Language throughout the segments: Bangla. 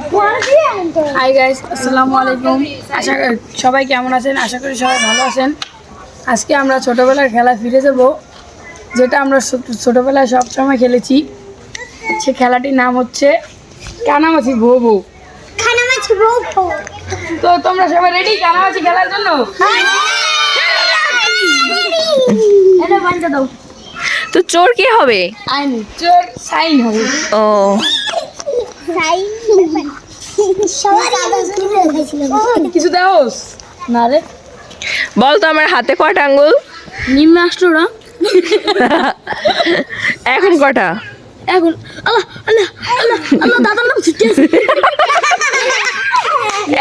হাই গাইস আসসালামু আলাইকুম আশা করি- সবাই কেমন আছেন? আশা করি সবাই ভালো আছেন। আজকে আমরা ছোটোবেলার খেলা ফিরে যাব যেটা আমরা ছোটোবেলায় সবসময় খেলেছি। সে খেলাটির নাম হচ্ছে কানামাছি বউ বউ তো তোমরা সবাই রেডি কানামাছি খেলার জন্য? তো চোর কে হবে? চোর সাইন হবে। ও। কিছু দেওস? না রে। বল তো আমার হাতে কয়টা আঙ্গুল? নিম্ন রাষ্ট্ররা এখন কটা এখন। আল্লাহ আল্লাহ আল্লাহ আল্লাহ দাদার নাম ছুটে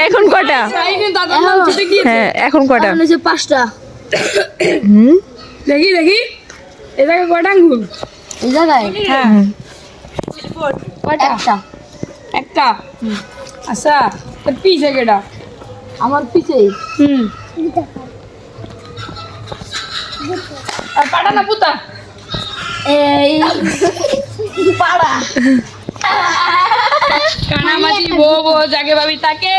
এখন কটা সাইনের দাদার নাম হ্যাঁ এখন কটা হচ্ছে পাঁচটা। হুম? দেখি দেখি। এ জায়গায় কটা আঙ্গুল? এই জায়গায়? হ্যাঁ। কয়টা? একটা আচ্ছা তোর পিছে কেটা আমার পিছে হুম আর পাটা না পুতা এই পাড়া কানামাছি বো বো যাকে ভাবি তাকে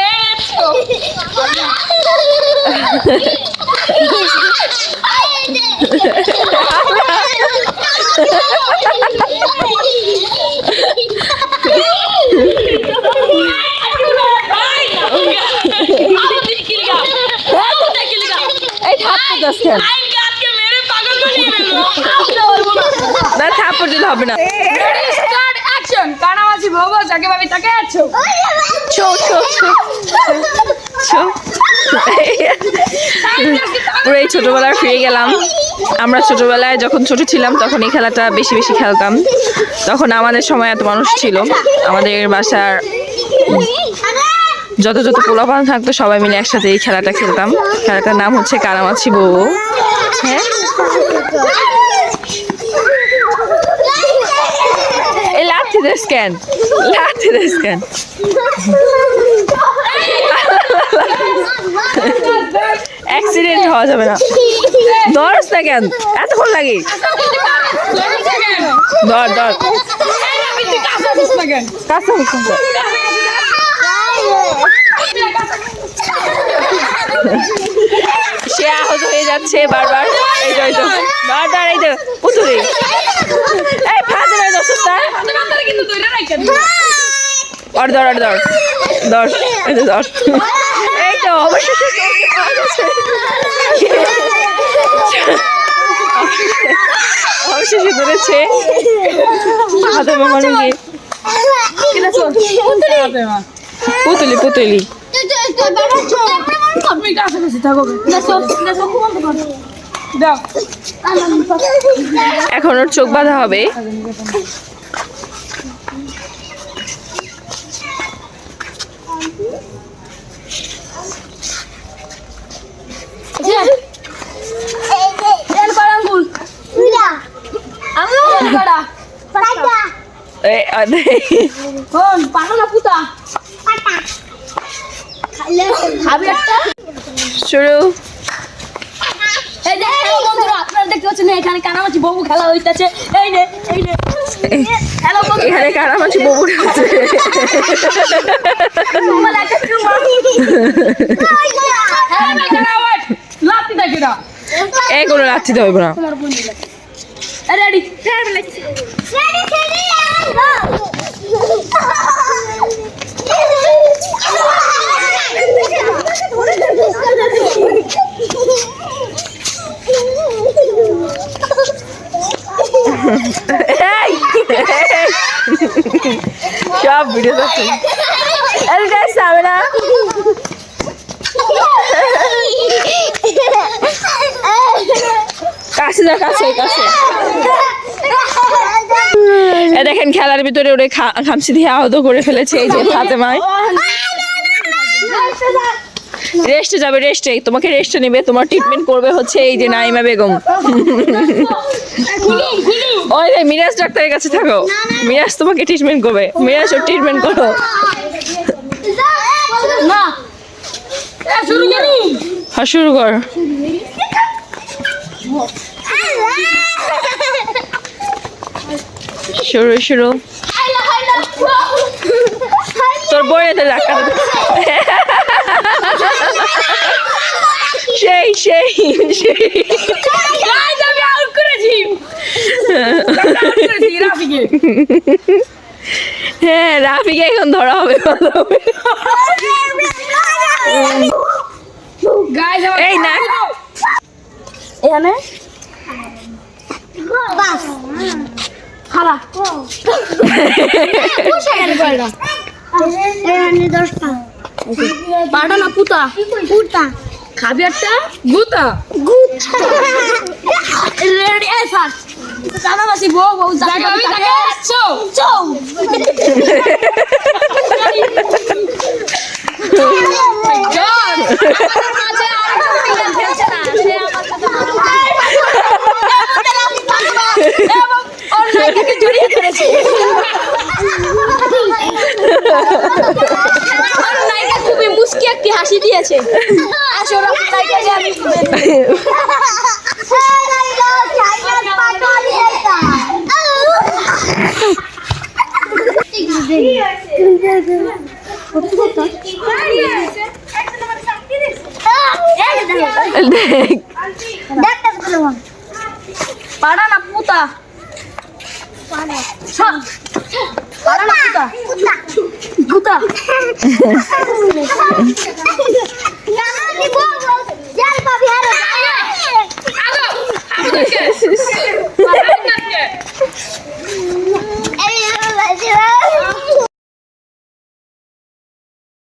এই থাপ্পড় দাস কেন না থাপ্পড় দিলে হবে না স্টার্ট অ্যাকশন বো যাকে ভাবি তাকে আছো? ছো ছো ছো পুরো ফিরে গেলাম। আমরা ছোটবেলায় যখন ছোট ছিলাম, তখন এই খেলাটা বেশি বেশি খেলতাম। তখন আমাদের সময় এত মানুষ ছিল। আমাদের বাসার যত যত পোলাপান থাকতো, সবাই মিলে একসাথে এই খেলাটা খেলতাম। খেলাটার নাম হচ্ছে কারামাছি বউ হ্যাঁ এই লাথি দেশ কেন লাথি দেশ কেন অ্যাক্সিডেন্ট হওয়া যাবে না ধরস না কেন এতক্ষণ লাগে ধর ধর। সে আহত হয়ে যাচ্ছে বারবার এই তো তো বারবার এই তো পুতুলি এই ফাঁদে মেরে দোস্ত অর ধর অর ধর ধর এই তো ধর এই তো অবশেষে ধরেছে হাতে পুতুলি পুতুলি এখন ওর চোখ বাঁধা হবে। আঙ্গুল আঙ্গুল কটা এই, আ, কোন পাটা না পুতা খাবি একটা শুরু এই যে হ্যালো বন্ধুরা দেখতে পাচ্ছেন এখানে কানামাছি বাবু খেলা হইতাছে এই নে এই নে এখানে হ্যাঁ লাত্তি দেখে না এই কোনো রাত্রি দেবো না রেডি রেডি রেডি ভিডিও দেখছি আরে গাইস না কাছে যা কাছে কাছে। দেখেন, খেলার ভিতরে ওরে খা- খামচি দিয়ে আহত করে ফেলেছে এই যে ফাতেমায়। রেস্টে যাবে রেস্টে তোমাকে রেস্টে নেবে, তোমার ট্রিটমেন্ট করবে হচ্ছে এই যে নাইমা বেগম। ওই রে মিরাজ ডাক্তারের কাছে থাকো। মিরাজ তোমাকে ট্রিটমেন্ট করবে। মিরাজ ওর ট্রিটমেন্ট করো। হ্যাঁ শুরু কর। শুরু শুরু। তোর বইয়েতে ধাক্কা সেই সেই সেই। হ্যাঁ রাফিকে এখন ধরা হবে এই না। এখানে? পাটা না পুতা। পুটা খাবি একটা? গুতা। গুচ্ছা রেডি এই ফার্স্ট কানাবাসি বউ আমি তাকে চো চো। জড়িয়ে ধরেছে খুবই মুস্কি একটি হাসি দিয়েছে আসলে পাড়া না পুতা? পাড়া না পুতা? গুতা আগো